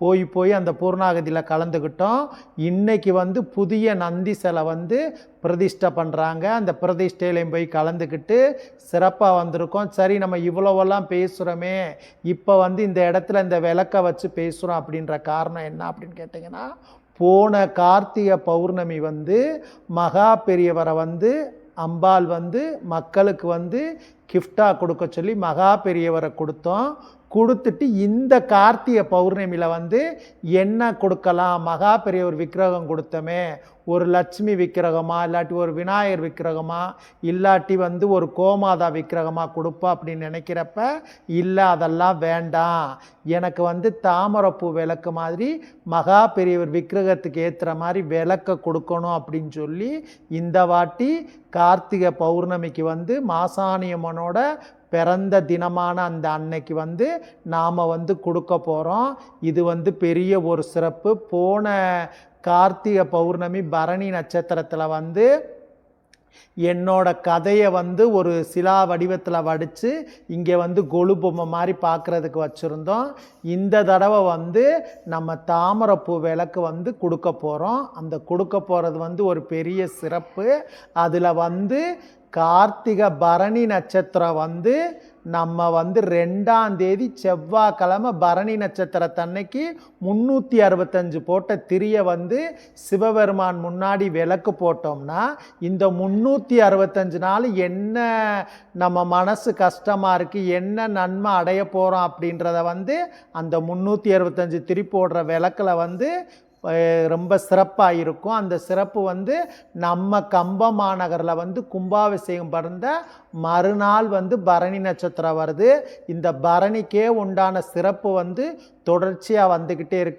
போய் போய் அந்த பூர்ணாகதியில் கலந்துக்கிட்டோம் இன்றைக்கி வந்து புதிய நந்தி சிலை வந்து பிரதிஷ்டை பண்ணுறாங்க அந்த பிரதிஷ்டையிலையும் போய் கலந்துக்கிட்டு சிறப்பாக வந்திருக்கோம். சரி நம்ம இவ்வளவெல்லாம் பேசுகிறோமே இப்போ வந்து இந்த இடத்துல இந்த விளக்கை வச்சு பேசுகிறோம் அப்படின்ற காரணம் என்ன அப்படின்னு கேட்டிங்கன்னா போன கார்த்திகை பௌர்ணமி வந்து மகா பெரியவரை வந்து அம்பாள் வந்து மக்களுக்கு வந்து கிஃப்டாக கொடுக்க சொல்லி மகா பெரியவரை கொடுத்தோம். கொடுத்துட்டு இந்த கார்த்திகை பௌர்ணமியில் வந்து என்ன கொடுக்கலாம்? மகா பெரியவர் விக்கிரகம் கொடுத்தோமே. ஒரு லட்சுமி விக்கிரகமா இல்லாட்டி ஒரு விநாயகர் விக்கிரகமா இல்லாட்டி வந்து ஒரு கோமாதா விக்கிரகமா கொடுப்பா அப்படின்னு நினைக்கிறப்ப இல்லை அதெல்லாம் வேண்டாம். எனக்கு வந்து தாமரப்பூ விளக்கு மாதிரி மகா பெரியவர் விக்கிரகத்துக்கு ஏற்றுற மாதிரி விளக்க கொடுக்கணும் அப்படின்னு சொல்லி இந்த வாட்டி கார்த்திகை பௌர்ணமிக்கு வந்து மாசாணியம்மனோட பிறந்த தினமான அந்த அன்னைக்கு வந்து நாம் வந்து கொடுக்க போகிறோம் இது வந்து பெரிய ஒரு சிறப்பு. போன கார்த்திகை பௌர்ணமி பரணி நட்சத்திரத்தில் வந்து என்னோட கதையை வந்து ஒரு சிலா வடிவத்தில் வடித்து இங்கே வந்து கொலு பொம்மை மாதிரி பார்க்குறதுக்கு வச்சுருந்தோம். இந்த தடவை வந்து நம்ம தாமரைப்பூ விளக்கு வந்து கொடுக்க போகிறோம் அந்த கொடுக்க போகிறது வந்து ஒரு பெரிய சிறப்பு. அதில் வந்து கார்த்திகை பரணி நட்சத்திரம் வந்து நம்ம வந்து ரெண்டாம் தேதி செவ்வாய்க்கிழமை பரணி நட்சத்திரத்தன்னைக்கு முந்நூற்றி அறுபத்தஞ்சு போட்ட திரியை வந்து சிவபெருமான் முன்னாடி விளக்கு போட்டோம்னா இந்த முந்நூற்றி அறுபத்தஞ்சு நாள் என்ன நம்ம மனசு கஷ்டமாக இருக்குது என்ன நன்மை அடைய போகிறோம் அப்படின்றத வந்து அந்த முந்நூற்றி அறுபத்தஞ்சு திரி போடுற விளக்கில் வந்து ரொம்ப சிறப்பாக இருக்கும் அந்த சிறப்பு வந்து நம்ம கம்ப மாநகரில் வந்து கும்பாபிஷேகம் பிறந்த மறுநாள் வந்து பரணி நட்சத்திரம் வருது. இந்த பரணிக்கே உண்டான சிறப்பு வந்து தொடர்ச்சியாக வந்துக்கிட்டே இருக்கு.